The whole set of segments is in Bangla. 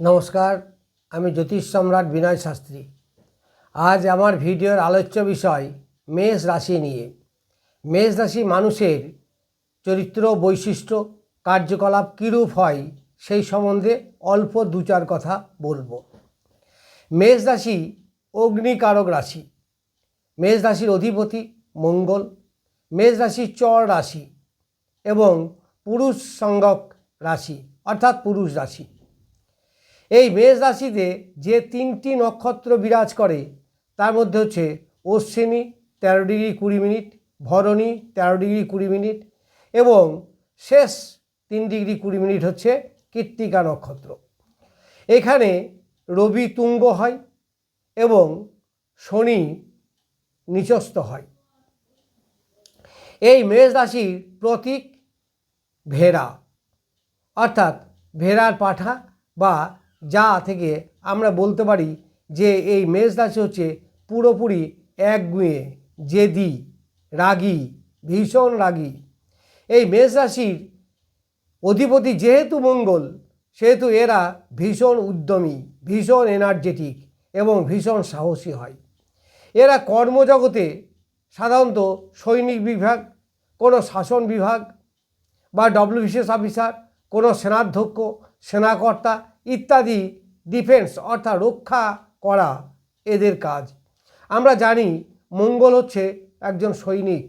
নমস্কার, আমি জ্যোতিষ সম্রাট বিনয় শাস্ত্রী। আজ আমার ভিডিওর আলোচ্য বিষয় মেষ রাশি নিয়ে। মেষ রাশি মানুষের চরিত্র বৈশিষ্ট্য কার্যকলাপ কীরূপ হয় সেই সম্বন্ধে অল্প দু চার কথা বলব। মেষ রাশি অগ্নিকারক রাশি। মেষ রাশির অধিপতি মঙ্গল। মেষ রাশি চর রাশি এবং পুরুষ সংজ্ঞক রাশি, অর্থাৎ পুরুষ রাশি। এই মেষ রাশিতে যে তিনটি নক্ষত্র বিরাজ করে, তার মধ্যে হচ্ছে অশ্বিনী তেরো ডিগ্রি কুড়ি মিনিট, ভরণী তেরো ডিগ্রি কুড়ি মিনিট এবং শেষ তিন ডিগ্রি কুড়ি মিনিট হচ্ছে কৃত্তিকা নক্ষত্র। এখানে রবি তুঙ্গ হয় এবং শনি নিচস্থ হয়। এই মেষ রাশির প্রতীক ভেড়া, অর্থাৎ ভেড়ার পাঠা বা যা থেকে আমরা বলতে পারি যে এই মেষ রাশি হচ্ছে পুরোপুরি একগুঁয়ে জেদি, রাগী, ভীষণ রাগী। এই মেষ রাশির অধিপতি যেহেতু মঙ্গল, সেহেতু এরা ভীষণ উদ্যমী, ভীষণ এনার্জেটিক এবং ভীষণ সাহসী হয়। এরা কর্মজগতে সাধারণত সৈনিক বিভাগ, কোনো শাসন বিভাগ বা ডব্লিউ বিশেষ অফিসার কোনো সেনাধ্যক্ষ, সেনাকর্তা ইত্যাদি ডিফেন্স অর্থাৎ রক্ষা করা এদের কাজ। আমরা জানি মঙ্গল হচ্ছে একজন সৈনিক,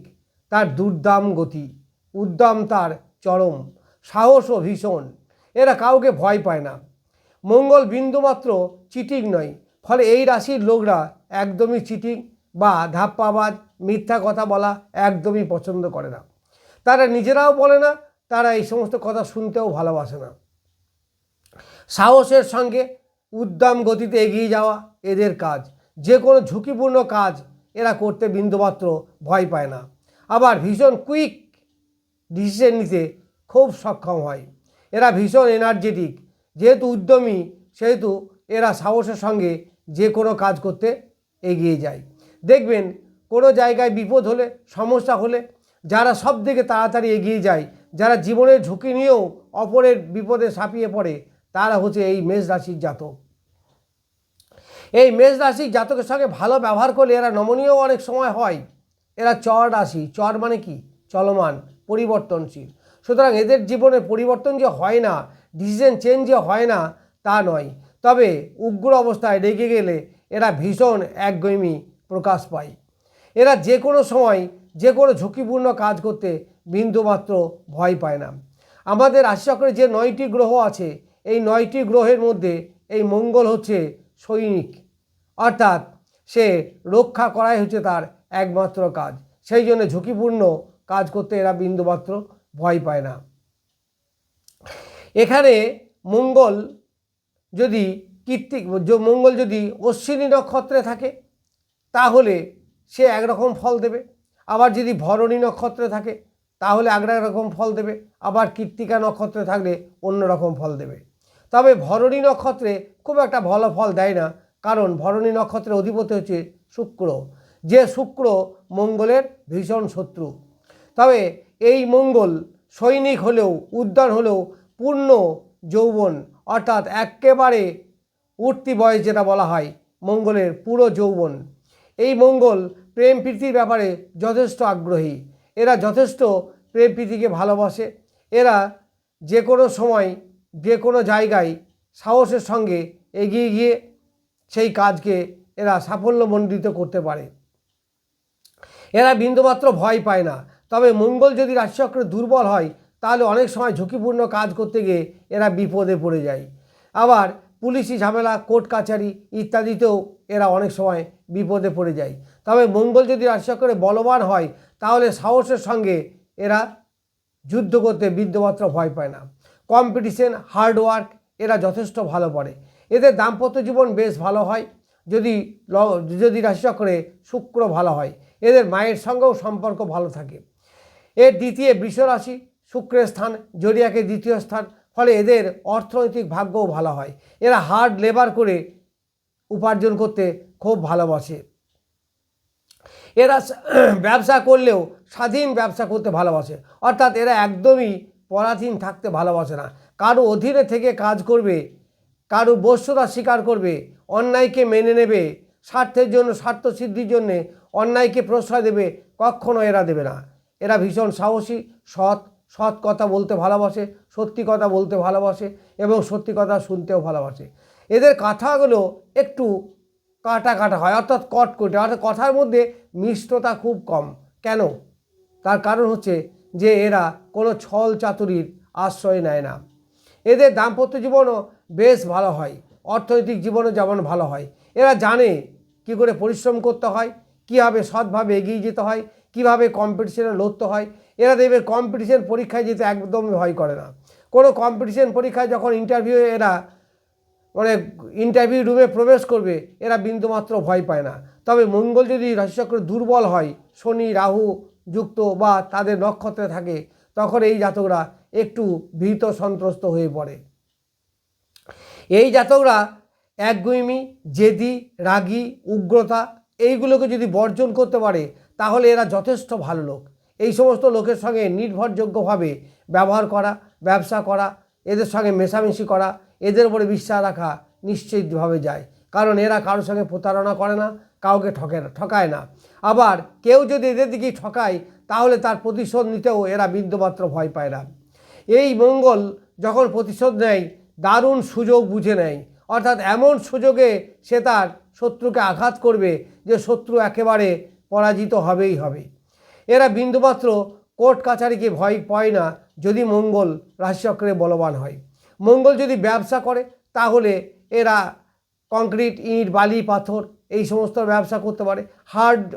তার দুর্দাম গতি, উদ্যম তার চরম সাহসও ভীষণ, এরা কাউকে ভয় পায় না। মঙ্গল বিন্দুমাত্র চিটিং নয়, ফলে এই রাশির লোকরা একদমই চিটিং বা ধাপ্পাবাজ, মিথ্যা কথা বলা একদমই পছন্দ করে না। তারা নিজেরাও বলে না, তারা এই সমস্ত কথা শুনতেও ভালোবাসে না। সাহসের সঙ্গে উদ্যম গতিতে এগিয়ে যাওয়া এদের কাজ। যে কোনো ঝুঁকিপূর্ণ কাজ এরা করতে বিন্দুমাত্র ভয় পায় না। আবার ভীষণ কুইক ডিসিশন নিতে খুব সক্ষম হয়। এরা ভীষণ এনার্জেটিক। যেহেতু উদ্যমী, সেহেতু এরা সাহসের সঙ্গে যে কোনো কাজ করতে এগিয়ে যায়। দেখবেন, কোনো জায়গায় বিপদ হলে, সমস্যা হলে, যারা সব থেকে তাড়াতাড়ি এগিয়ে যায়, যারা জীবনের ঝুঁকি নিয়েও অপরের বিপদে সাপিয়ে পড়ে তারা হচ্ছে এই মেষ রাশির জাতক। এই মেষ রাশির জাতকের সঙ্গে ভালো ব্যবহার করলে এরা নমনীয় অনেক সময় হয়। এরা চর রাশি, চর মানে কি? চলমান, পরিবর্তনশীল। সুতরাং এদের জীবনে পরিবর্তন যে হয় না ডিসিশন চেঞ্জ যে হয় না, তা নয়। তবে উগ্র অবস্থায় রেগে গেলে এরা ভীষণ একগমি প্রকাশ পায়। এরা যে কোনো সময়, যে কোনো ঝুঁকিপূর্ণ কাজ করতে বিন্দুমাত্র ভয় পায় না। আমাদের রাশিচক্রে যে নয়টি গ্রহ আছে এই নয়টি গ্রহের মধ্যে এই মঙ্গল হচ্ছে সৈনিক। অর্থাৎ সে রক্ষা করাই হচ্ছে তার একমাত্র কাজ। সেই জন্য ঝুঁকিপূর্ণ কাজ করতে এরা বিন্দুমাত্র ভয় পায় না। এখানে মঙ্গল যদি কৃত্তিক মঙ্গল যদি অশ্বিনী নক্ষত্রে থাকে, তাহলে সে একরকম ফল দেবে। আবার যদি ভরণী নক্ষত্রে থাকে, তাহলে এক রকম ফল দেবে। আবার কৃত্তিকা নক্ষত্রে থাকলে অন্য রকম ফল দেবে। তবে ভরণী নক্ষত্রে খুব একটা ভালো ফল দেয় না, কারণ ভরণী নক্ষত্রের অধিপতি হচ্ছে শুক্র, যে শুক্র মঙ্গলের ভীষণ শত্রু। তবে এই মঙ্গল সৈনিক হলেও, উদ্যান হলেও পূর্ণ যৌবন, অর্থাৎ একেবারে উঠতি বয়স যেটা বলা হয়, মঙ্গলের পুরো যৌবন। এই মঙ্গল প্রেম প্রীতির ব্যাপারে যথেষ্ট আগ্রহী। এরা যথেষ্ট প্রেম প্রীতিকে ভালোবাসে। এরা যে কোনো সময় যে কোনো জায়গায় সাহসের সঙ্গে এগিয়ে গিয়ে সেই কাজকে এরা সাফল্যমণ্ডিত করতে পারে। এরা বিন্দুমাত্র ভয় পায় না। তবে মঙ্গল যদি রাশিচক্রে দুর্বল হয়, তাহলে অনেক সময় ঝুঁকিপূর্ণ কাজ করতে গিয়ে এরা বিপদে পড়ে যায়। আবার পুলিশি ঝামেলা, কোর্ট কাছারি ইত্যাদিতেও এরা অনেক সময় বিপদে পড়ে যায়। তবে মঙ্গল যদি রাশিচক্রে বলবান হয়, তাহলে সাহসের সঙ্গে এরা যুদ্ধ করতে বিন্দুমাত্র ভয় পায় না। কম্পিটিশন হার্ডওয়ার্ক এরা যথেষ্ট ভালো পড়ে। এদের দাম্পত্য জীবন বেশ ভালো হয়, যদি ল- যদি রাশিচক্রে শুক্র ভালো হয়। এদের মায়ের সঙ্গেও সম্পর্ক ভালো থাকে। এর দ্বিতীয় বৃষ রাশি, শুক্রের স্থান জরিয়াকে দ্বিতীয় স্থান, ফলে এদের অর্থনৈতিক ভাগ্যও ভালো হয়। এরা হার্ড লেবার করে উপার্জন করতে খুব ভালোবাসে। এরা ব্যবসা করলেও স্বাধীন ব্যবসা করতে ভালোবাসে। অর্থাৎ এরা একদমই পরাধীন থাকতে ভালোবাসে না। কারও অধীনে থেকে কাজ করবে, কারও বস্যতা স্বীকার করবে, অন্যায়কে মেনে নেবে, স্বার্থের জন্য, স্বার্থ সিদ্ধির জন্যে অন্যায়কে প্রশ্রয় দেবে, কখনো এরা দেবে না। এরা ভীষণ সাহসী, সৎ সৎ কথা বলতে ভালোবাসে, সত্যি কথা বলতে ভালোবাসে এবং সত্যি কথা শুনতেও ভালোবাসে। এদের কথাগুলো একটু কাটা কাটা হয়, অর্থাৎ কটকটে। অর্থাৎ কথার মধ্যে মিষ্টতা খুব কম। কেন? তার কারণ হচ্ছে যে এরা কোনো ছল চাতুরির আশ্রয় নেয় না। এদের দাম্পত্য জীবনও বেশ ভালো হয়, অর্থনৈতিক জীবনও যেমন ভালো হয়। এরা জানে কি করে পরিশ্রম করতে হয়, কীভাবে সৎভাবে এগিয়ে যেতে হয়, কীভাবে কম্পিটিশনে লড়তে হয়। এরা দেখবে কম্পিটিশন পরীক্ষায় যেতে একদম ভয় করে না। কোনো কম্পিটিশন পরীক্ষায় যখন ইন্টারভিউ এরা মানে ইন্টারভিউ রুমে প্রবেশ করবে, এরা বিন্দুমাত্র ভয় পায় না। তবে মঙ্গল যদি রাশিচক্র দুর্বল হয়, শনি, রাহু যুক্ত বা তাদের নক্ষত্রে থাকে, তখন এই জাতকরা একটু ভীত সন্ত্রস্ত হয়ে পড়ে। এই জাতকরা একগুইমি জেদি, রাগী, উগ্রতা এইগুলোকে যদি বর্জন করতে পারে, তাহলে এরা যথেষ্ট ভালো লোক। এই সমস্ত লোকের সঙ্গে নির্ভরযোগ্যভাবে ব্যবহার করা, ব্যবসা করা, এদের সঙ্গে মেশামেশি করা, এদের উপরে বিশ্বাস রাখা নিশ্চিতভাবে যায়। কারণ এরা কারোর সঙ্গে প্রতারণা করে না, কাউকে ঠকে, ঠকায় না। আবার কেউ যদি এদের দিকে ঠকায়, তাহলে তার প্রতিশোধ নিতেও এরা বিন্দুমাত্র ভয় পায় না। এই মঙ্গল যখন প্রতিশোধ নেয়, দারুণ সুযোগ বুঝে নেয়। অর্থাৎ এমন সুযোগে সে তার শত্রুকে আঘাত করবে যে শত্রু একেবারে পরাজিত হবেই হবে। এরা বিন্দুমাত্র কোর্ট কাছারিকে ভয় পায় না, যদি মঙ্গল রাশিচক্রে বলবান হয়। মঙ্গল যদি ব্যবসা করে, তাহলে এরা কংক্রিট, ইট, বালি, পাথর এই সমস্ত ব্যবসা করতে পারে। হার্ড,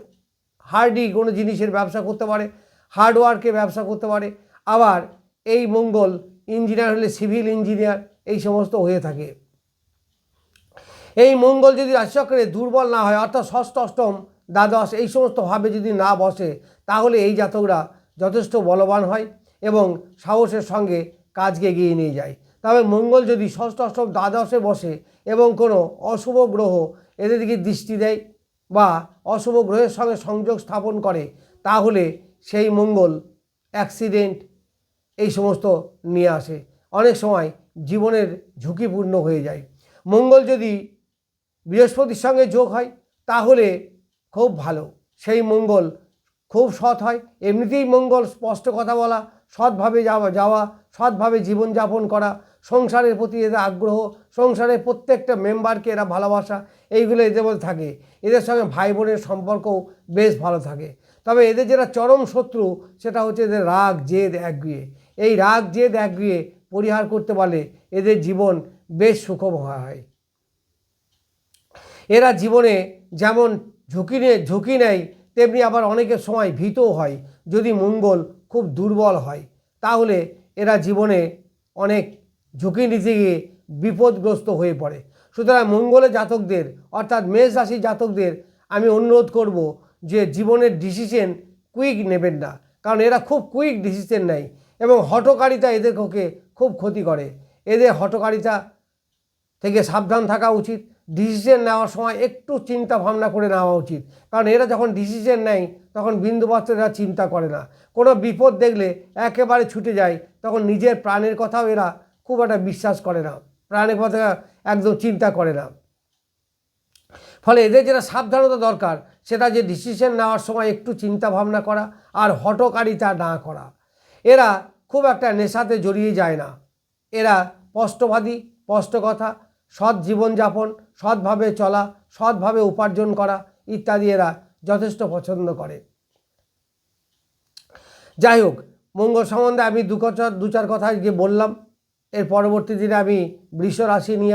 হার্ডি কোনো জিনিসের ব্যবসা করতে পারে। হার্ডওয়ার্কের ব্যবসা করতে পারে। আবার এই মঙ্গল ইঞ্জিনিয়ার হলে সিভিল ইঞ্জিনিয়ার এই সমস্ত হয়ে থাকে। এই মঙ্গল যদি রাশিচক্রে দুর্বল না হয়, অর্থাৎ ষষ্ঠ অষ্টম দ্বাদশ এই সমস্ত ভাবে যদি না বসে, তাহলে এই জাতকরা যথেষ্ট বলবান হয় এবং সাহসের সঙ্গে কাজকে এগিয়ে নিয়ে যায়। তবে মঙ্গল যদি ষষ্ঠ অষ্টম দ্বাদশে বসে এবং কোনো অশুভ গ্রহ এদের দিকে দৃষ্টি দেয় বা অশুভ গ্রহের সঙ্গে সংযোগ স্থাপন করে, তাহলে সেই মঙ্গল অ্যাক্সিডেন্ট এই সমস্ত নিয়ে আসে। অনেক সময় জীবনের ঝুঁকিপূর্ণ হয়ে যায়। মঙ্গল যদি বৃহস্পতির সঙ্গে যোগ হয়, তাহলে খুব ভালো। সেই মঙ্গল খুব সৎ হয়। এমনিতেই মঙ্গল স্পষ্ট কথা বলা, সৎভাবে যাওয়া যাওয়া, সৎভাবে জীবনযাপন করা সংসারের প্রতি এদের আগ্রহ, সংসারের প্রত্যেকটা মেম্বারকে এরা ভালোবাসা, এইগুলো এদের মধ্যে থাকে। এদের সঙ্গে ভাই বোনের সম্পর্কও বেশ ভালো থাকে। তবে এদের যেটা চরম শত্রু, সেটা হচ্ছে এদের রাগ, জেদ, একগুয়ে। এই রাগ, জেদ, একগুয়ে পরিহার করতে পারলে এদের জীবন বেশ সুখম হয়। এরা জীবনে যেমন ঝুঁকি নিয়ে ঝুঁকি নেয়, তেমনি আবার অনেকের সময় ভীতও হয়। যদি মঙ্গল খুব দুর্বল হয়, তাহলে এরা জীবনে অনেক ঝুঁকি নিতে গিয়ে বিপদগ্রস্ত হয়ে পড়ে। সুতরাং মঙ্গলের জাতকদের, অর্থাৎ মেষ রাশি জাতকদের, আমি অনুরোধ করব যে জীবনের ডিসিশন কুইক নেবেন না। কারণ এরা খুব কুইক ডিসিশন নেয় এবং হটকারিতা এদেরকে খুব ক্ষতি করে। এদের হটকারিতা থেকে সাবধান থাকা উচিত। ডিসিশন নেওয়ার সময় একটু চিন্তা ভাবনা করে নেওয়া উচিত। কারণ এরা যখন ডিসিশন নেয়, তখন বিন্দুমাত্র এরা চিন্তা করে না। কোনো বিপদ দেখলে একেবারে ছুটে যায়, তখন নিজের প্রাণের কথাও এরা খুব একটা বিশ্বাস করে না। প্রাণের কথা একদম চিন্তা করে না। ফলে এদের যেটা সাবধানতা দরকার, সেটা যে ডিসিশন নেওয়ার সময় একটু চিন্তা ভাবনা করা আর হটকারিতা না করা। এরা খুব একটা নেশাতে জড়িয়ে যায় না। এরা স্পষ্টবাদী স্পষ্ট কথা সৎ জীবনযাপন, সৎভাবে চলা, সৎভাবে উপার্জন করা ইত্যাদি এরা যথেষ্ট পছন্দ করে। যাই হোক, মঙ্গল সম্বন্ধে আমি দু দু চার কথা যে বললাম। এর পরবর্তী দিনে আমি বৃষ রাশি নিয়ে